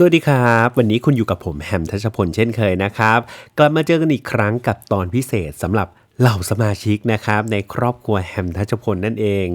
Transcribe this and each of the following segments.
สวัสดีครับ วันนี้คุณอยู่กับผมแฮมทัชพลเช่นเคยนะครับ กลับมาเจอกันอีกครั้งกับตอนพิเศษสำหรับเหล่าสมาชิกนะครับในครอบครัวแฮมทัชพลนั่นเอง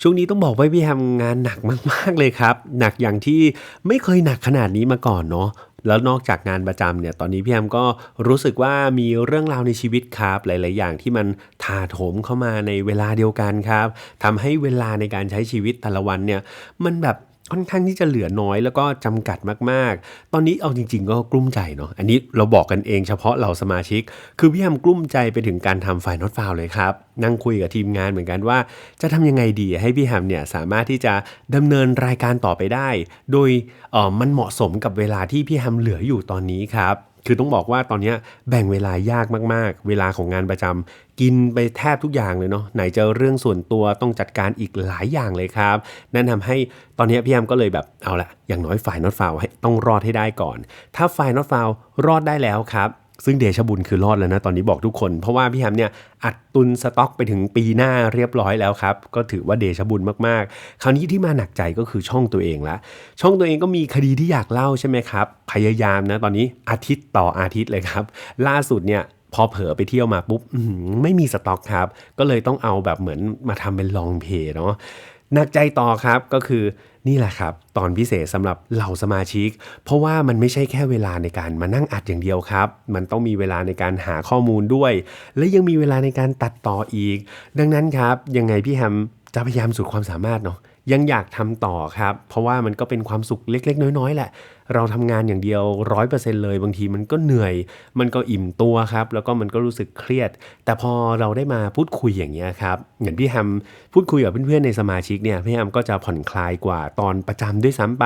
ช่วงนี้ต้องบอกว่าพี่แฮมงานหนักมาก ๆเลยครับ หนักอย่างที่ไม่เคยหนักขนาดนี้มาก่อนเนาะแล้วนอกจากงานประจำเนี่ยตอนนี้พี่แฮมก็รู้สึกว่ามีเรื่องราวในชีวิตครับ หลาย ๆ อย่างที่มันถาโถมเข้ามาในเวลาเดียวกันครับทำให้เวลาในการใช้ชีวิตแต่ละวันเนี่ยมันแบบ ค่อนข้างที่จะเหลือน้อยแล้วก็จำกัดมากๆ ตอนนี้เอาจริง ๆ ก็กลุ้มใจเนาะ อันนี้เราบอกกันเองเฉพาะเราสมาชิก คือพี่แฮมกลุ้มใจไปถึงการทำไฟล์นอตฟาวเลยครับ นั่งคุยกับทีมงานเหมือนกันว่า จะทำยังไงดีให้พี่แฮมเนี่ยสามารถที่จะดำเนินรายการต่อไปได้ โดยเออมันเหมาะสมกับเวลาที่พี่แฮมเหลืออยู่ตอนนี้ครับ คือต้องบอกว่าตอนนี้แบ่งเวลายากมากๆ เวลาของงานประจำกินไปแทบทุกอย่างเลยเนาะไหนจะเรื่องส่วนตัวต้องจัดการอีกหลายอย่างเลยครับ นั่นทำให้ตอนนี้พี่แอมก็เลยแบบเอาละอย่างน้อยฝ่ายนอตฟาวต้องรอดให้ได้ก่อน ถ้าฝ่ายนอตฟาวรอดได้แล้วครับ ซึ่งเดชบุญคือรอดแล้วนะ ตอนนี้บอกทุกคน เพราะว่าพี่แฮมเนี่ยอัดตุนสต็อกไปถึงปีหน้าเรียบร้อยแล้วครับ ก็ถือว่าเดชบุญมากๆ คราวนี้ที่มาหนักใจก็คือช่องตัวเองละ ช่องตัวเองก็มีคดีที่อยากเล่าใช่ไหมครับ พยายามนะตอนนี้อาทิตย์ต่ออาทิตย์เลยครับ ล่าสุดเนี่ยพอเผลอไปเที่ยวมาปุ๊บไม่มีสต็อกครับ ก็เลยต้องเอาแบบเหมือนมาทำเป็นลองเพย์เนาะ หนักใจต่อครับก็คือนี่แหละครับ ตอนพิเศษสำหรับเหล่าสมาชิก เพราะว่ามันไม่ใช่แค่เวลาในการมานั่งอัดอย่างเดียวครับ มันต้องมีเวลาในการหาข้อมูลด้วย และยังมีเวลาในการตัดต่ออีก ดังนั้นครับ ยังไงพี่แฮมจะพยายามสุดความสามารถเนาะยังอยากทำต่อครับ เพราะว่ามันก็เป็นความสุขเล็ก ๆ น้อยๆแหละ เราทำงานอย่างเดียวร้อยเปอร์เซ็นเลย บางทีมันก็เหนื่อย มันก็อิ่มตัวครับ แล้วก็มันก็รู้สึกเครียด แต่พอเราได้มาพูดคุยอย่างเงี้ยครับเหมือนพี่แฮมพูดคุยกับเพื่อนๆในสมาชิกเนี่ยพี่แฮมก็จะผ่อนคลายกว่าตอนประจำด้วยซ้ำไป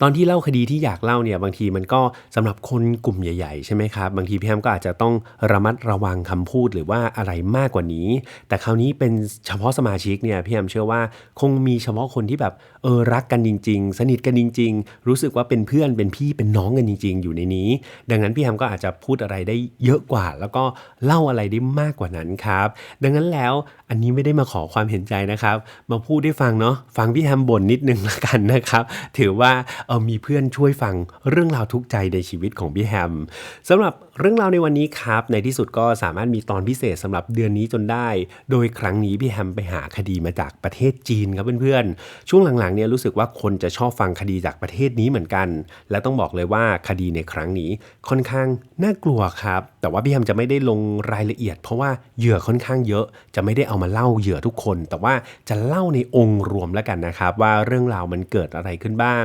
ตอนที่เล่าคดีที่อยากเล่าเนี่ยบางทีมันก็สำหรับคนกลุ่มใหญ่ๆใช่ไหมครับบางทีพี่แฮมก็อาจจะต้องระมัดระวังคำพูดหรือว่าอะไรมากกว่านี้ แต่คราวนี้เป็นเฉพาะสมาชิกเนี่ยพี่แฮมเชื่อว่าคงมีเฉพาะคนที่แบบเออรักกันจริง ๆ สนิทกันจริง ๆ รู้สึกว่าเป็นเพื่อนเป็นพี่เป็นน้องกันจริง ๆ อยู่ในนี้ ดังนั้นพี่แฮมก็อาจจะพูดอะไรได้เยอะกว่า แล้วก็เล่าอะไรได้มากกว่านั้นครับ ดังนั้นแล้วอันนี้ไม่ได้มาขอความเห็นใจนะครับ มาพูดได้ฟังเนาะฟังพี่แฮมบ่นนิดนึงละกันนะครับ ถือว่าเออมีเพื่อนช่วยฟังเรื่องราวทุกใจในชีวิตของพี่แฮมสำหรับเรื่องราวในวันนี้ครับ ในที่สุดก็สามารถมีตอนพิเศษสำหรับเดือนนี้จนได้ โดยครั้งนี้พี่แฮมไปหาคดีมาจากประเทศจีนครับเพื่อนๆ ช่วงหลังๆเนี่ยรู้สึกว่าคนจะชอบฟังคดีจากประเทศนี้เหมือนกัน และต้องบอกเลยว่าคดีในครั้งนี้ค่อนข้างน่ากลัวครับ แต่ว่าพี่แฮมจะไม่ได้ลงรายละเอียด เพราะว่าเหยื่อค่อนข้างเยอะ จะไม่ได้เอามาเล่าเหยื่อทุกคน แต่ว่าจะเล่าในองค์รวมแล้วกันนะครับว่าเรื่องราวมันเกิดอะไรขึ้นบ้าง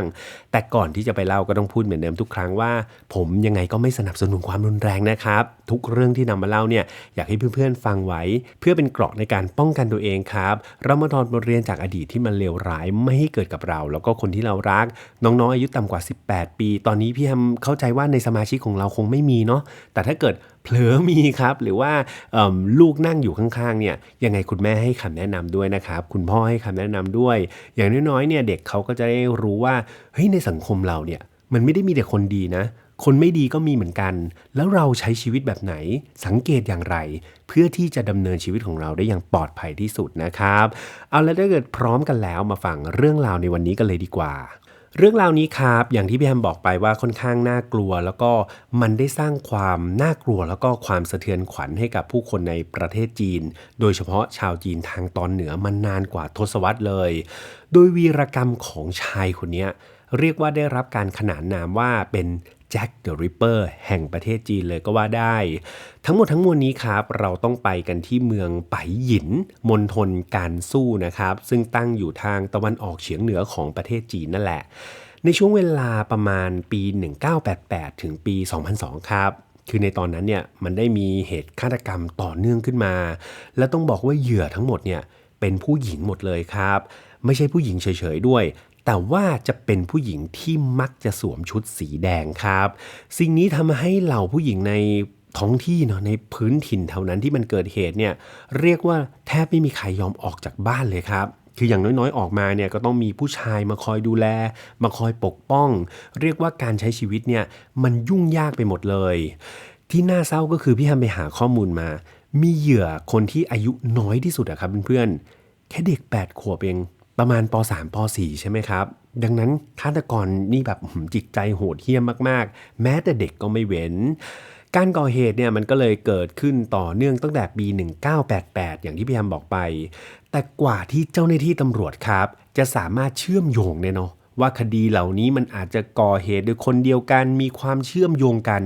แต่ก่อนที่จะไปเล่าก็ต้องพูดเหมือนเดิมทุกครั้งว่า ผมยังไงก็ไม่สนับสนุนความรุนแรงนะครับ ทุกเรื่องที่นำมาเล่าเนี่ยอยากให้เพื่อนๆฟังไว้ เพื่อเป็นเกราะในการป้องกันตัวเองครับ เรามาถอดบทเรียนจากอดีตที่มันเลวร้ายไม่ให้เกิดกับเรา แล้วก็คนที่เรารัก น้องๆอายุต่ำกว่า 18 ปี ตอนนี้พี่แฮมเข้าใจว่าในสมาชิกของเราคงไม่มีเนาะแต่ถ้าเกิดเผลอมีครับ หรือว่าลูกนั่งอยู่ข้างๆเนี่ยยังไงคุณแม่ให้คำแนะนำด้วยนะครับ คุณพ่อให้คำแนะนำด้วย อย่างน้อยๆเนี่ยเด็กเขาก็จะได้รู้ว่าเฮ้ยในสังคมเราเนี่ยมันไม่ได้มีแต่คนดีนะ คนไม่ดีก็มีเหมือนกัน แล้วเราใช้ชีวิตแบบไหน สังเกตอย่างไร เพื่อที่จะดำเนินชีวิตของเราได้อย่างปลอดภัยที่สุดนะครับ เอาแล้วถ้าเกิดพร้อมกันแล้วมาฟังเรื่องราวในวันนี้กันเลยดีกว่าเรื่องราวนี้ครับ อย่างที่พี่แฮมบอกไปว่าค่อนข้างน่ากลัว แล้วก็มันได้สร้างความน่ากลัว แล้วก็ความสะเทือนขวัญให้กับผู้คนในประเทศจีน โดยเฉพาะชาวจีนทางตอนเหนือมานานกว่าทศวรรษเลย โดยวีรกรรมของชายคนนี้เรียกว่าได้รับการขนานนามว่าเป็น จ็คเดอะริปเปอร์แห่งประเทศจีนเลยก็ว่าได้ ทั้งหมดทั้งมวลนี้ครับ เราต้องไปกันที่เมืองไปหยินมณฑลการสู้นะครับ ซึ่งตั้งอยู่ทางตะวันออกเฉียงเหนือของประเทศจีนนั่นแหละ ในช่วงเวลาประมาณปี 1988 ถึงปี 2002 ครับคือในตอนนั้นเนี่ยมันได้มีเหตุฆาตกรรมต่อเนื่องขึ้นมา และต้องบอกว่าเหยื่อทั้งหมดเนี่ยเป็นผู้หญิงหมดเลยครับ ไม่ใช่ผู้หญิงเฉยๆด้วย แต่ว่าจะเป็นผู้หญิงที่มักจะสวมชุดสีแดงครับ สิ่งนี้ทำให้เหล่าผู้หญิงในท้องที่เนาะในพื้นถิ่นเท่านั้นที่มันเกิดเหตุเนี่ยเรียกว่าแทบไม่มีใครยอมออกจากบ้านเลยครับ คืออย่างน้อยๆ ออกมาเนี่ยก็ต้องมีผู้ชายมาคอยดูแล มาคอยปกป้อง เรียกว่าการใช้ชีวิตเนี่ยมันยุ่งยากไปหมดเลย ที่น่าเศร้าก็คือพี่ฮัมไปหาข้อมูลมา มีเหยื่อคนที่อายุน้อยที่สุดอะครับเพื่อนๆแค่เด็ก 8 ขวบเอง ประมาณป .3 ป .4 ใช่ไหมครับ ดังนั้นฆาตกรนี่แบบจิตใจโหดเหี้ยมมากๆ แม้แต่เด็กก็ไม่เว้น การก่อเหตุเนี่ยมันก็เลยเกิดขึ้นต่อเนื่องตั้งแต่ปี 1988 อย่างที่พี่แฮมบอกไป แต่กว่าที่เจ้าหน้าที่ตำรวจครับ จะสามารถเชื่อมโยงเนี่ยเนาะว่าคดีเหล่านี้มันอาจจะก่อเหตุโดยคนเดียวกันมีความเชื่อมโยงกัน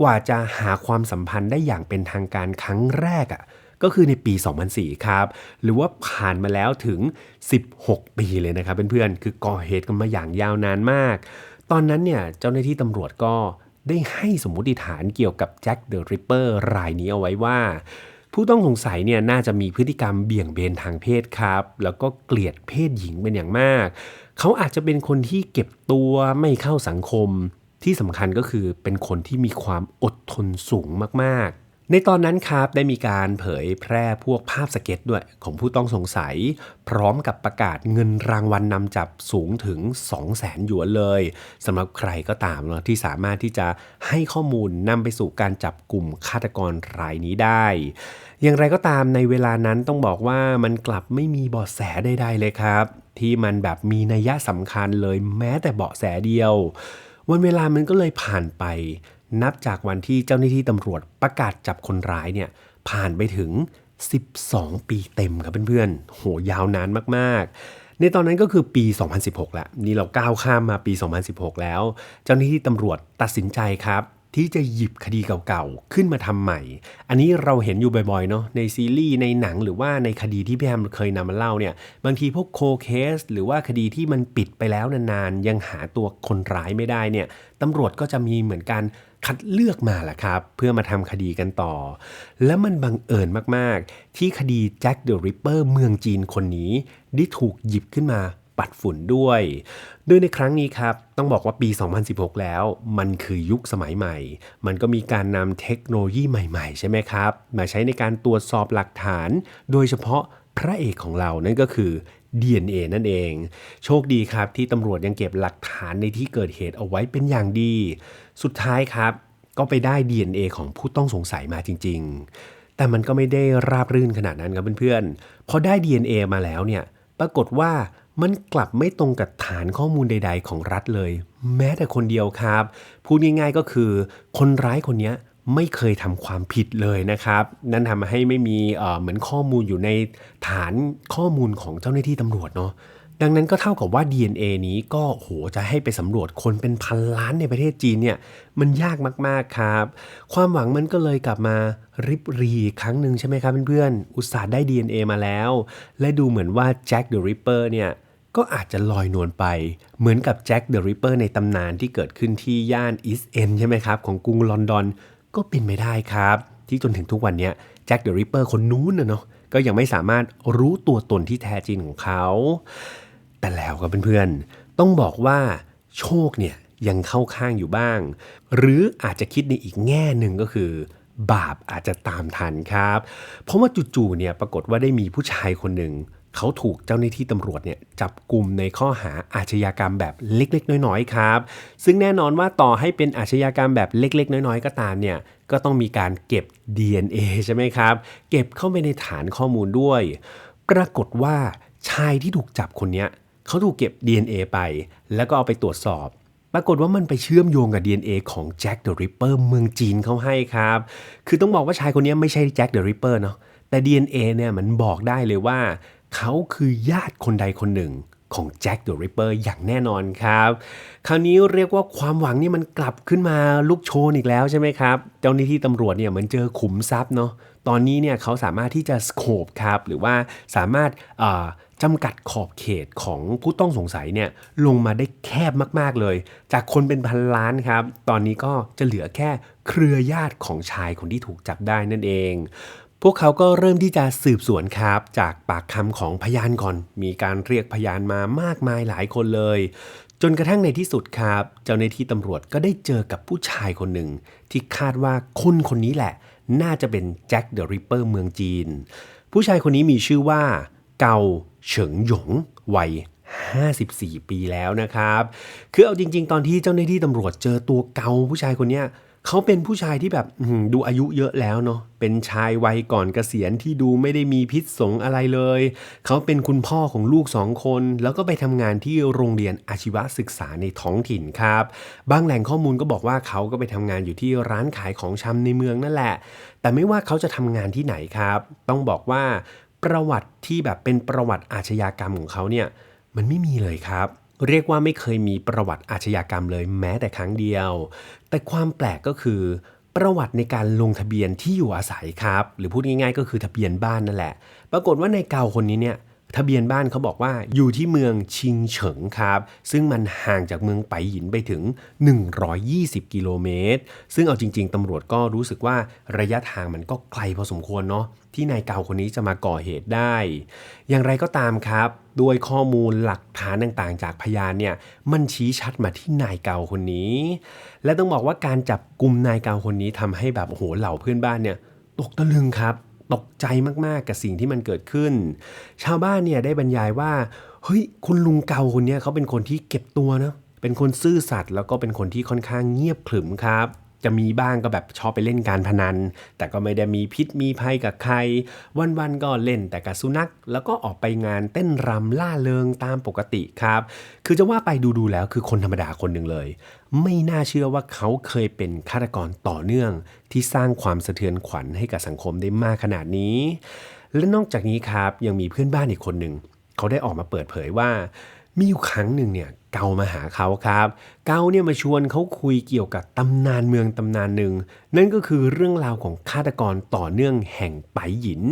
กว่าจะหาความสัมพันธ์ได้อย่างเป็นทางการครั้งแรกอะ่ะ ก็คือในปี 2004 ครับ หรือว่าผ่านมาแล้วถึง 16 ปีเลยนะครับเพื่อนๆ คือก่อเหตุกันมาอย่างยาวนานมาก ตอนนั้นเนี่ยเจ้าหน้าที่ตำรวจก็ได้ให้สมมติฐานเกี่ยวกับแจ็คเดอะริปเปอร์รายนี้เอาไว้ว่า ผู้ต้องสงสัยเนี่ยน่าจะมีพฤติกรรมเบี่ยงเบนทางเพศครับ แล้วก็เกลียดเพศหญิงเป็นอย่างมาก เขาอาจจะเป็นคนที่เก็บตัวไม่เข้าสังคมที่สำคัญก็คือเป็นคนที่มีความอดทนสูงมาก ในตอนนั้นครับได้มีการเผยแพร่พวกภาพสเก็ตด้วยของผู้ต้องสงสัย พร้อมกับประกาศเงินรางวัลนนำจับสูงถึง 2 0 0แสนหยวนเลยสำหรับใครก็ตามเนาะที่สามารถที่จะให้ข้อมูลนำไปสู่การจับกลุ่มฆาตกรรายนี้ได้ อย่างไรก็ตามในเวลานั้นต้องบอกว่ามันกลับไม่มีเบาะแสใดๆเลยครับ ที่มันแบบมีนัยสำคัญเลยแม้แต่เบาะแสเดียว วันเวลามันก็เลยผ่านไป นับจากวันที่เจ้าหน้าที่ตำรวจประกาศจับคนร้ายเนี่ยผ่านไปถึง 12 ปีเต็มครับเพื่อนๆ โหยาวนานมากๆ ในตอนนั้นก็คือปี 2016แล้วนี่เราก้าวข้ามมาปี 2016 แล้ว เจ้าหน้าที่ตำรวจตัดสินใจครับ ที่จะหยิบคดีเก่าๆ ขึ้นมาทำใหม่ อันนี้เราเห็นอยู่บ่อยๆ เนาะในซีรีส์ในหนังหรือว่าในคดีที่พี่แฮมเคยนำมาเล่าเนี่ย บางทีพวกโคเคส หรือว่าคดีที่มันปิดไปแล้วนานๆ ยังหาตัวคนร้ายไม่ได้เนี่ยตำรวจก็จะมีเหมือนกันคัดเลือกมาแหละครับ เพื่อมาทำคดีกันต่อ และมันบังเอิญมากๆ ที่คดีแจ็คเดอะริปเปอร์เมืองจีนคนนี้ได้ถูกหยิบขึ้นมา ปัดฝุ่นด้วย โดยในครั้งนี้ครับ ต้องบอกว่าปี 2016 แล้ว มันคือยุคสมัยใหม่ มันก็มีการนำเทคโนโลยีใหม่ๆ ใช่ไหมครับ มาใช้ในการตรวจสอบหลักฐาน โดยเฉพาะพระเอกของเรานั่นก็คือ DNA นั่นเอง โชคดีครับที่ตำรวจยังเก็บหลักฐานในที่เกิดเหตุเอาไว้เป็นอย่างดี สุดท้ายครับก็ไปได้ DNA ของผู้ต้องสงสัยมาจริง ๆ แต่มันก็ไม่ได้ราบรื่นขนาดนั้นครับเพื่อนๆ พอได้ DNA มาแล้วเนี่ย ปรากฏว่า มันกลับไม่ตรงกับฐานข้อมูลใด ๆ ของรัฐเลย แม้แต่คนเดียวครับ พูดง่ายๆก็คือ คนร้ายคนนี้ไม่เคยทำความผิดเลยนะครับ นั่นทำให้ไม่มีเหมือนข้อมูลอยู่ในฐานข้อมูลของเจ้าหน้าที่ตำรวจเนาะดังนั้นก็เท่ากับว่า DNA นี้ก็โหจะให้ไปสำรวจคนเป็นพันล้านในประเทศจีนเนี่ยมันยากมากๆครับ ความหวังมันก็เลยกลับมาริบรีครั้งหนึ่งใช่ไหมครับเพื่อนๆอุตส่าห์ได้ DNA มาแล้ว และดูเหมือนว่าแจ็คเดอะริปเปอร์เนี่ย ก็อาจจะลอยนวลไป เหมือนกับแจ็คเดอะริปเปอร์ในตำนานที่เกิดขึ้นที่ย่านอีสเอนใช่ไหมครับ ของกรุงลอนดอนก็เป็นไม่ได้ครับ ที่จนถึงทุกวันนี้แจ็คเดอะริปเปอร์คนนู้นนะเนาะก็ยังไม่สามารถรู้ตัวตนที่แท้จริงของเขา แต่แล้วครับเพื่อนๆ ต้องบอกว่าโชคเนี่ยยังเข้าข้างอยู่บ้าง หรืออาจจะคิดในอีกแง่หนึ่งก็คือบาปอาจจะตามทันครับ เพราะว่าจู่ๆเนี่ยปรากฏว่าได้มีผู้ชายคนหนึ่ง เขาถูกเจ้าหน้าที่ตำรวจเนี่ยจับกลุ่มในข้อหาอาชญากรรมแบบเล็กๆ น้อยๆครับ ซึ่งแน่นอนว่าต่อให้เป็นอาชญากรรมแบบเล็ก ๆ น้อยๆ ก็ตามเนี่ยก็ต้องมีการเก็บ DNA ใช่ไหมครับ เก็บเข้าไปในฐานข้อมูลด้วย ปรากฏว่าชายที่ถูกจับคนนี้เขาถูกเก็บ DNA ไป แล้วก็เอาไปตรวจสอบ ปรากฏว่ามันไปเชื่อมโยงกับ DNA ของแจ็คเดอะริปเปอร์เมืองจีนเขาให้ครับ คือต้องบอกว่าชายคนนี้ไม่ใช่แจ็คเดอะริปเปอร์เนาะแต่ DNA เนี่ยมันบอกได้เลยว่า เขาคือญาติคนใดคนหนึ่งของแจ็คเดอะริปเปอร์อย่างแน่นอนครับ คราวนี้เรียกว่าความหวังนี่มันกลับขึ้นมาลุกโชนอีกแล้วใช่ไหมครับ เจ้าหน้าที่ตำรวจเนี่ยเหมือนเจอขุมทรัพย์เนาะตอนนี้เนี่ยเขาสามารถที่จะสโคปครับ หรือว่าสามารถจำกัดขอบเขตของผู้ต้องสงสัยเนี่ยลงมาได้แคบมากๆเลย จากคนเป็นพันล้านครับ ตอนนี้ก็จะเหลือแค่เครือญาติของชายคนที่ถูกจับได้นั่นเอง พวกเขาก็เริ่มที่จะสืบสวนครับ จากปากคำของพยานก่อน มีการเรียกพยานมามากมายหลายคนเลย จนกระทั่งในที่สุดครับ เจ้าหน้าที่ตำรวจก็ได้เจอกับผู้ชายคนหนึ่ง ที่คาดว่าคนคนนี้แหละ น่าจะเป็นแจ็คเดอะริปเปอร์เมืองจีน ผู้ชายคนนี้มีชื่อว่า เกาเฉิงหยงวัย54 ปีแล้วนะครับ คือเอาจริง ๆ ตอนที่เจ้าหน้าที่ตำรวจเจอตัวเกาผู้ชายคนนี้ เขาเป็นผู้ชายที่แบบดูอายุเยอะแล้วเนาะเป็นชายวัยก่อนเกษียณที่ดูไม่ได้มีพิษสงอะไรเลย เขาเป็นคุณพ่อของลูกสองคน แล้วก็ไปทำงานที่โรงเรียนอาชีวศึกษาในท้องถิ่นครับ บางแหล่งข้อมูลก็บอกว่าเขาก็ไปทำงานอยู่ที่ร้านขายของชำในเมืองนั่นแหละ แต่ไม่ว่าเขาจะทำงานที่ไหนครับ ต้องบอกว่าประวัติที่แบบเป็นประวัติอาชญากรรมของเขาเนี่ยมันไม่มีเลยครับ เรียกว่าไม่เคยมีประวัติอาชญากรรมเลยแม้แต่ครั้งเดียว แต่ความแปลกก็คือ ประวัติในการลงทะเบียนที่อยู่อาศัยครับ หรือพูดง่ายๆ ก็คือทะเบียนบ้านนั่นแหละ ปรากฏว่าในเกาคนนี้เนี่ยทะเบียนบ้านเขาบอกว่าอยู่ที่เมืองชิงเฉิงครับ ซึ่งมันห่างจากเมืองไปหยินไปถึง 120 กิโลเมตร ซึ่งเอาจริง ๆ ตำรวจก็รู้สึกว่าระยะทางมันก็ไกลพอสมควรเนาะที่นายเกาคนนี้จะมาก่อเหตุได้ อย่างไรก็ตามครับ ด้วยข้อมูลหลักฐานต่างๆ จากพยานเนี่ยมันชี้ชัดมาที่นายเกาคนนี้ และต้องบอกว่าการจับกลุ่มนายเกาคนนี้ทำให้แบบโอ้โหเหล่าเพื่อนบ้านเนี่ยตกตะลึงครับ ตกใจมากๆกับสิ่งที่มันเกิดขึ้น ชาวบ้านเนี่ยได้บรรยายว่าเฮ้ยคุณลุงเกาคนนี้เขาเป็นคนที่เก็บตัวนะเป็นคนซื่อสัตย์แล้วก็เป็นคนที่ค่อนข้างเงียบขรึมครับ จะมีบ้างก็แบบชอบไปเล่นการพนัน แต่ก็ไม่ได้มีพิษมีภัยกับใคร วันๆก็เล่นแต่กับสุนัข แล้วก็ออกไปงานเต้นรำล่าเริงตามปกติครับ คือจะว่าไปดูๆแล้วคือคนธรรมดาคนหนึ่งเลย ไม่น่าเชื่อว่าเขาเคยเป็นฆาตกรต่อเนื่อง ที่สร้างความสะเทือนขวัญให้กับสังคมได้มากขนาดนี้ และนอกจากนี้ครับยังมีเพื่อนบ้านอีกคนหนึ่งเขาได้ออกมาเปิดเผยว่า มีอยู่ครั้งหนึ่งเนี่ยเกามาหาเขาครับ เกาเนี่ยมาชวนเขาคุยเกี่ยวกับตำนานเมืองตำนานหนึ่ง นั่นก็คือเรื่องราวของฆาตกรต่อเนื่องแห่งไปหยิน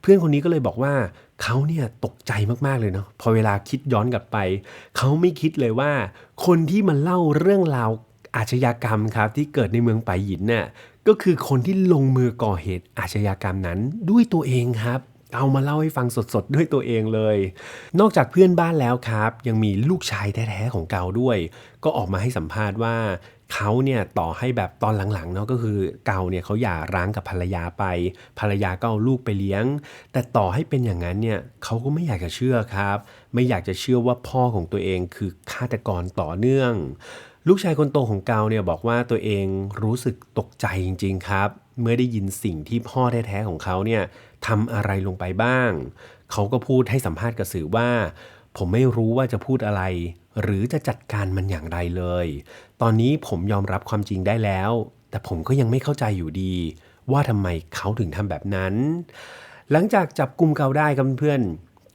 เพื่อนคนนี้ก็เลยบอกว่าเขาเนี่ยตกใจมากๆเลยเนาะพอเวลาคิดย้อนกลับไป เขาไม่คิดเลยว่า คนที่มาเล่าเรื่องราวอาชญากรรมครับที่เกิดในเมืองไปหยินน่ะก็คือคนที่ลงมือก่อเหตุอาชญากรรมนั้นด้วยตัวเองครับ เอามาเล่าให้ฟังสดๆ ด้วยตัวเองเลย นอกจากเพื่อนบ้านแล้วครับ ยังมีลูกชายแท้ๆของเกาด้วย ก็ออกมาให้สัมภาษณ์ว่าเขาเนี่ยต่อให้แบบตอนหลังๆเนาะก็คือเกาเนี่ยเขาหย่าร้างกับภรรยาไป ภรรยาก็เอาลูกไปเลี้ยง แต่ต่อให้เป็นอย่างนั้นเนี่ยเขาก็ไม่อยากจะเชื่อครับ ไม่อยากจะเชื่อว่าพ่อของตัวเองคือฆาตกรต่อเนื่อง ลูกชายคนโตของเกาเนี่ยบอกว่าตัวเองรู้สึกตกใจจริง ๆ ครับ เมื่อได้ยินสิ่งที่พ่อแท้ๆของเขาเนี่ย ทำอะไรลงไปบ้าง เขาก็พูดให้สัมภาษณ์กับสื่อว่า ผมไม่รู้ว่าจะพูดอะไร หรือจะจัดการมันอย่างไรเลย ตอนนี้ผมยอมรับความจริงได้แล้ว แต่ผมก็ยังไม่เข้าใจอยู่ดี ว่าทำไมเขาถึงทำแบบนั้น หลังจากจับกลุ่มเกาได้ครับเพื่อน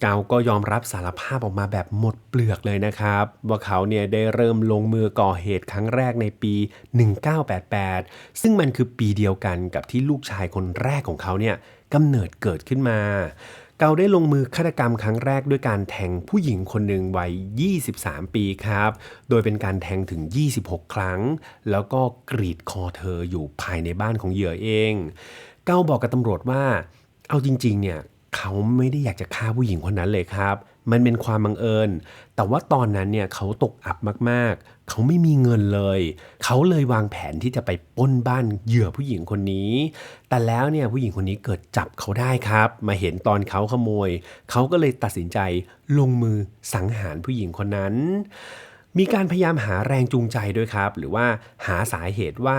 เกาก็ยอมรับสารภาพออกมาแบบหมดเปลือกเลยนะครับ ว่าเขาเนี่ยได้เริ่มลงมือก่อเหตุครั้งแรกในปี 1988 ซึ่งมันคือปีเดียวกันกับที่ลูกชายคนแรกของเขาเนี่ย กำเนิดเกิดขึ้นมา เกาได้ลงมือฆาตกรรมครั้งแรกด้วยการแทงผู้หญิงคนหนึ่งวัย 23 ปีครับ โดยเป็นการแทงถึง 26 ครั้ง แล้วก็กรีดคอเธออยู่ภายในบ้านของเหยื่อเอง เกาบอกกับตำรวจว่า เอาจริงๆเนี่ยเขาไม่ได้อยากจะฆ่าผู้หญิงคนนั้นเลยครับ มันเป็นความบังเอิญ แต่ว่าตอนนั้นเนี่ยเขาตกอับมากๆ เขาไม่มีเงินเลย เขาเลยวางแผนที่จะไปป้นบ้านเหยื่อผู้หญิงคนนี้ แต่แล้วเนี่ยผู้หญิงคนนี้เกิดจับเขาได้ครับ มาเห็นตอนเขาขโมย เขาก็เลยตัดสินใจลงมือสังหารผู้หญิงคนนั้น มีการพยายามหาแรงจูงใจด้วยครับ หรือว่าหาสาเหตุว่า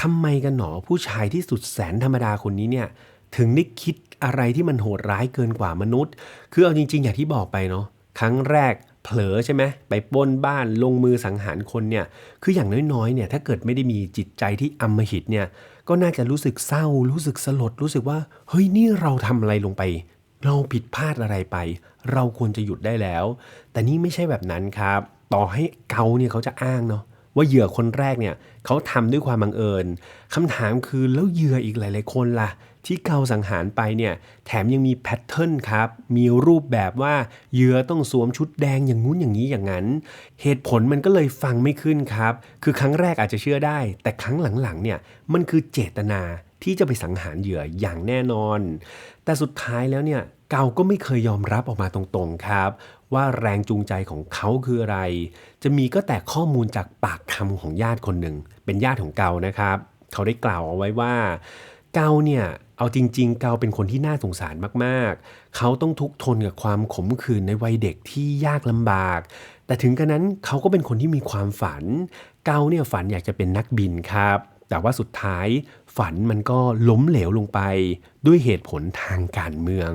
ทำไมกันหนอผู้ชายที่สุดแสนธรรมดาคนนี้เนี่ยถึงได้คิด อะไรที่มันโหดร้ายเกินกว่ามนุษย์ คือเอาจริง ๆ อย่างที่บอกไปเนาะครั้งแรกเผลอใช่ไหมไปปล้นบ้านลงมือสังหารคนเนี่ยคืออย่างน้อยๆเนี่ยถ้าเกิดไม่ได้มีจิตใจที่อำมหิตเนี่ยก็น่าจะรู้สึกเศร้า รู้สึกสลด รู้สึกว่า เฮ้ยนี่เราทำอะไรลงไป เราผิดพลาดอะไรไป เราควรจะหยุดได้แล้ว แต่นี่ไม่ใช่แบบนั้นครับ ต่อให้เกาเนี่ยเขาจะอ้างเนาะว่าเหยื่อคนแรกเนี่ยเขาทำด้วยความบังเอิญคำถามคือแล้วเหยื่ออีกหลาย ๆ คนล่ะ ที่เกาสังหารไปเนี่ยแถมยังมีแพทเทิร์นครับ มีรูปแบบว่าเหยื่อต้องสวมชุดแดงอย่างงู้นอย่างนี้อย่างนั้น เหตุผลมันก็เลยฟังไม่ขึ้นครับ คือครั้งแรกอาจจะเชื่อได้ แต่ครั้งหลังๆเนี่ยมันคือเจตนาที่จะไปสังหารเหยื่ออย่างแน่นอน แต่สุดท้ายแล้วเนี่ยเกาก็ไม่เคยยอมรับออกมาตรงๆครับ ว่าแรงจูงใจของเขาคืออะไร จะมีก็แต่ข้อมูลจากปากคำของญาติคนหนึ่ง เป็นญาติของเกานะครับ เขาได้กล่าวเอาไว้ว่า เกาเนี่ยเอาจริง ๆ เกาเป็นคนที่น่าสงสารมากๆ เขาต้องทุกข์ทนกับความขมขื่นในวัยเด็กที่ยากลำบาก แต่ถึงกระนั้นเขาก็เป็นคนที่มีความฝัน เกาเนี่ยฝันอยากจะเป็นนักบินครับ แต่ว่าสุดท้ายฝันมันก็ล้มเหลวลงไป ด้วยเหตุผลทางการเมือง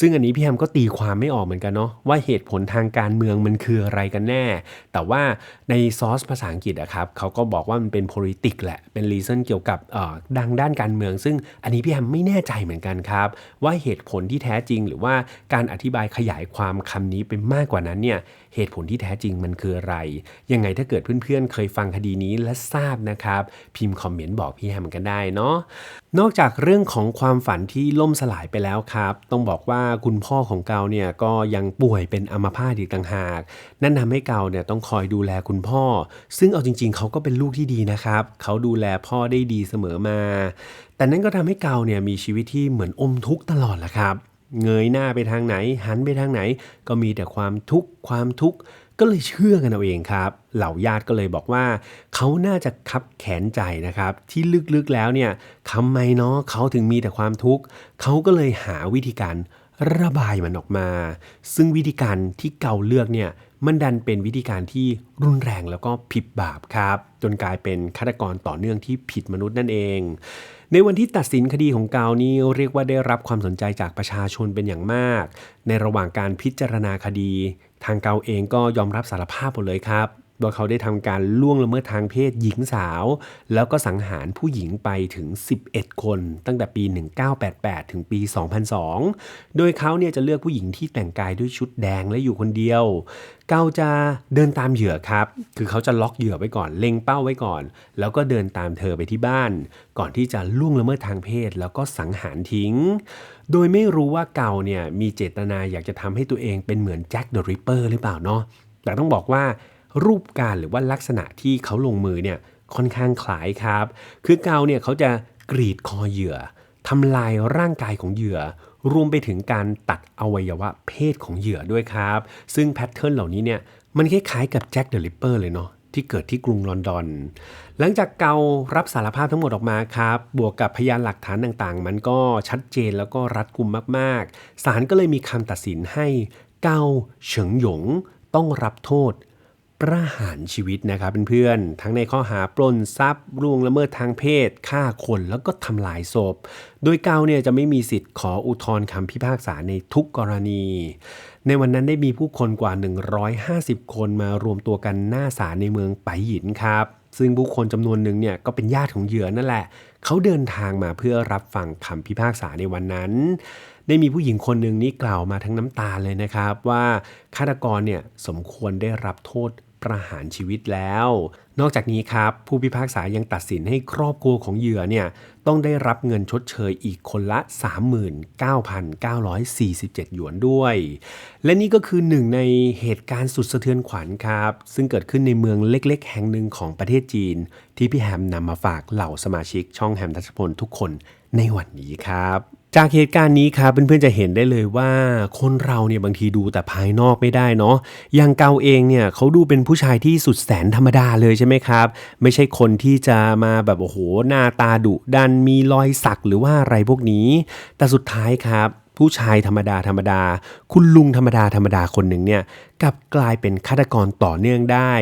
ซึ่งอันนี้พี่แฮมก็ตีความไม่ออกเหมือนกันเนาะว่าเหตุผลทางการเมืองมันคืออะไรกันแน่ แต่ว่าในซอสภาษาอังกฤษอะครับเขาก็บอกว่ามันเป็น politics แหละ เป็น reason เกี่ยวกับดังด้านการเมือง ซึ่งอันนี้พี่แฮมไม่แน่ใจเหมือนกันครับ ว่าเหตุผลที่แท้จริง หรือว่าการอธิบายขยายความคำนี้ไปมากกว่านั้นเนี่ยเหตุผลที่แท้จริงมันคืออะไร ยังไงถ้าเกิดเพื่อนๆ เคยฟังคดีนี้และทราบนะครับ พิมพ์คอมเมนต์บอกพี่แฮมกันได้เนาะนอกจากเรื่องของความฝันที่ล่มสลายไปแล้วครับ ต้องบอกว่าคุณพ่อของเกาเนี่ยก็ยังป่วยเป็นอัมพาตอีกต่างหาก นั่นทำให้เกาเนี่ยต้องคอยดูแลคุณพ่อ ซึ่งเอาจริงๆ เขาก็เป็นลูกที่ดีนะครับ เขาดูแลพ่อได้ดีเสมอมา แต่นั่นก็ทำให้เกาเนี่ยมีชีวิตที่เหมือนอมทุกข์ตลอดแหละครับ เงยหน้าไปทางไหน หันไปทางไหน ก็มีแต่ความทุกข์ความทุกข์ ก็เลยเชื่อกันเอาเองครับ เหล่าญาติก็เลยบอกว่า เขาน่าจะคับแขนใจนะครับ ที่ลึกๆแล้วเนี่ยทำไมเนาะเขาถึงมีแต่ความทุกข์เขาก็เลยหาวิธีการระบายมันออกมา ซึ่งวิธีการที่เกาเลือกเนี่ยมันดันเป็นวิธีการที่รุนแรงแล้วก็ผิดบาปครับ จนกลายเป็นฆาตกรต่อเนื่องที่ผิดมนุษย์นั่นเอง ในวันที่ตัดสินคดีของเกานี้เรียกว่าได้รับความสนใจจากประชาชนเป็นอย่างมาก ในระหว่างการพิจารณาคดี ทางเกาเองก็ยอมรับสารภาพหมดเลยครับ ว่าเขาได้ทำการล่วงละเมิดทางเพศหญิงสาว แล้วก็สังหารผู้หญิงไปถึง 11 คน ตั้งแต่ปี 1988 ถึงปี 2002 โดยเขาเนี่ยจะเลือกผู้หญิงที่แต่งกายด้วยชุดแดงและอยู่คนเดียว เกาจะเดินตามเหยื่อครับ คือเขาจะล็อกเหยื่อไว้ก่อน เล็งเป้าไว้ก่อน แล้วก็เดินตามเธอไปที่บ้าน ก่อนที่จะล่วงละเมิดทางเพศ แล้วก็สังหารทิ้ง โดยไม่รู้ว่าเกาเนี่ยมีเจตนาอยากจะทำให้ตัวเองเป็นเหมือนแจ็คเดอะริปเปอร์หรือเปล่าเนาะ แต่ต้องบอกว่า รูปการหรือว่าลักษณะที่เขาลงมือเนี่ยค่อนข้างคล้ายครับ คือเกาเนี่ยเขาจะกรีดคอเหยื่อทำลายร่างกายของเหยื่อ รวมไปถึงการตัดอวัยวะเพศของเหยื่อด้วยครับ ซึ่งแพทเทิร์นเหล่านี้เนี่ยมันคล้ายๆกับแจ็คเดอะริปเปอร์เลยเนาะที่เกิดที่กรุงลอนดอน หลังจากเการับสารภาพทั้งหมดออกมาครับ บวกกับพยานหลักฐานต่างๆ มันก็ชัดเจนแล้วก็รัดกุมมากๆ ศาลก็เลยมีคำตัดสินให้เกาเฉิงหยงต้องรับโทษ ประหารชีวิตนะครับเพื่อนๆทั้งในข้อหาปล้นทรัพย์ล่วงละเมิดทางเพศฆ่าคนแล้วก็ทำลายศพ โดยเกาเนี่ยจะไม่มีสิทธิ์ขออุทธรณ์คำพิพากษาในทุกกรณี ในวันนั้นได้มีผู้คนกว่า 150 คนมารวมตัวกันหน้าศาลในเมืองไปหยินครับ ซึ่งผู้คนจำนวนหนึ่งเนี่ยก็เป็นญาติของเหยื่อนั่นแหละ เขาเดินทางมาเพื่อรับฟังคำพิพากษาในวันนั้น ได้มีผู้หญิงคนหนึ่งนี่กล่าวมาทั้งน้ำตาเลยนะครับว่าฆาตกรเนี่ยสมควรได้รับโทษ ประหารชีวิตแล้ว นอกจากนี้ครับ ผู้พิพากษายังตัดสินให้ครอบครัวของเหยื่อเนี่ยต้องได้รับเงินชดเชยอีกคนละ 39,947 หยวนด้วย และนี่ก็คือหนึ่งในเหตุการณ์สุดสะเทือนขวัญครับ ซึ่งเกิดขึ้นในเมืองเล็กๆ แห่งหนึ่งของประเทศจีน ที่พี่แฮมนำมาฝากเหล่าสมาชิกช่องแฮมทัชพลทุกคนในวันนี้ครับ จากเหตุการณ์นี้ครับเพื่อนๆจะเห็นได้เลยว่าคนเราเนี่ยบางทีดูแต่ภายนอกไม่ได้เนาะอย่างเกาเองเนี่ยเขาดูเป็นผู้ชายที่สุดแสนธรรมดาเลยใช่ไหมครับ ไม่ใช่คนที่จะมาแบบโอ้โหหน้าตาดุดันมีรอยสักหรือว่าอะไรพวกนี้ แต่สุดท้ายครับ ผู้ชายธรรมดาธรรมดา คุณลุงธรรมดาธรรมดาคนหนึ่งเนี่ยกลับกลายเป็นฆาตกรต่อเนื่องได้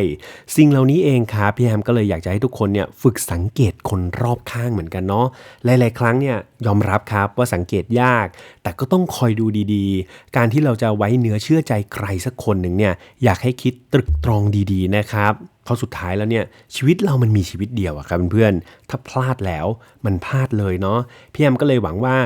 สิ่งเหล่านี้เองครับพี่แฮมก็เลยอยากจะให้ทุกคนเนี่ยฝึกสังเกตคนรอบข้างเหมือนกันเนาะหลายๆ ครั้งเนี่ยยอมรับครับว่าสังเกตยาก แต่ก็ต้องคอยดูดีๆ การที่เราจะไว้เนื้อเชื่อใจใครสักคนหนึ่งเนี่ยอยากให้คิดตรึกตรองดีๆนะครับ เพราะสุดท้ายแล้วเนี่ยชีวิตเรามันมีชีวิตเดียวอะครับเพื่อนๆถ้าพลาดแล้วมันพลาดเลยเนาะพี่แอมก็เลยหวังว่า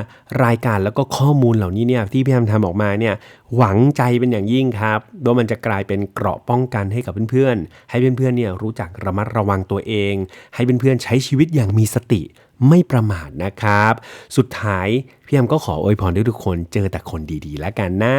รายการแล้วก็ข้อมูลเหล่านี้เนี่ยที่พี่แอมทำออกมาเนี่ยหวังใจเป็นอย่างยิ่งครับว่ามันจะกลายเป็นเกราะป้องกันให้กับเพื่อนๆให้เพื่อนๆเนี่ยรู้จักระมัดระวังตัวเอง ให้เพื่อนๆใช้ชีวิตอย่างมีสติไม่ประมาทนะครับ สุดท้ายพี่แอมก็ขออวยพรให้ทุกคนเจอแต่คนดีๆ แล้วกันนะ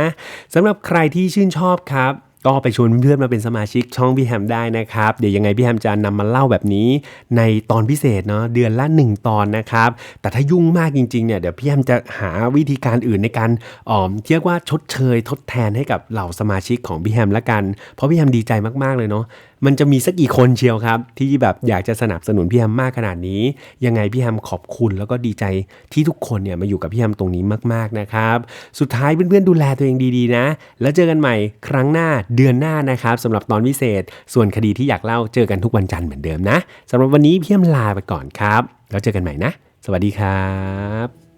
สำหรับใครที่ชื่นชอบครับ ก็ไปชวนเพื่อนมาเป็นสมาชิกช่องพี่แฮมได้นะครับ เดี๋ยวยังไงพี่แฮมจะนำมาเล่าแบบนี้ ในตอนพิเศษเนาะเดือนละ 1 ตอนนะครับ แต่ถ้ายุ่งมากจริงๆเนี่ยเดี๋ยวพี่แฮมจะหาวิธีการอื่นในการออมเรียกว่าชดเชยทดแทนให้กับเหล่าสมาชิกของพี่แฮมละกัน เพราะพี่แฮมดีใจมากๆเลยเนาะ มันจะมีสักกี่คนเชียวครับ ที่แบบอยากจะสนับสนุนพี่แฮมมากขนาดนี้ ยังไงพี่แฮมขอบคุณแล้วก็ดีใจที่ทุกคนเนี่ยมาอยู่กับพี่แฮมตรงนี้มากๆนะครับ สุดท้ายเพื่อนๆดูแลตัวเองดีๆนะ แล้วเจอกันใหม่ครั้งหน้าเดือนหน้านะครับสำหรับตอนพิเศษ ส่วนคดีที่อยากเล่าเจอกันทุกวันจันทร์เหมือนเดิมนะสำหรับวันนี้พี่แฮมลาไปก่อนครับ แล้วเจอกันใหม่นะ สวัสดีครับ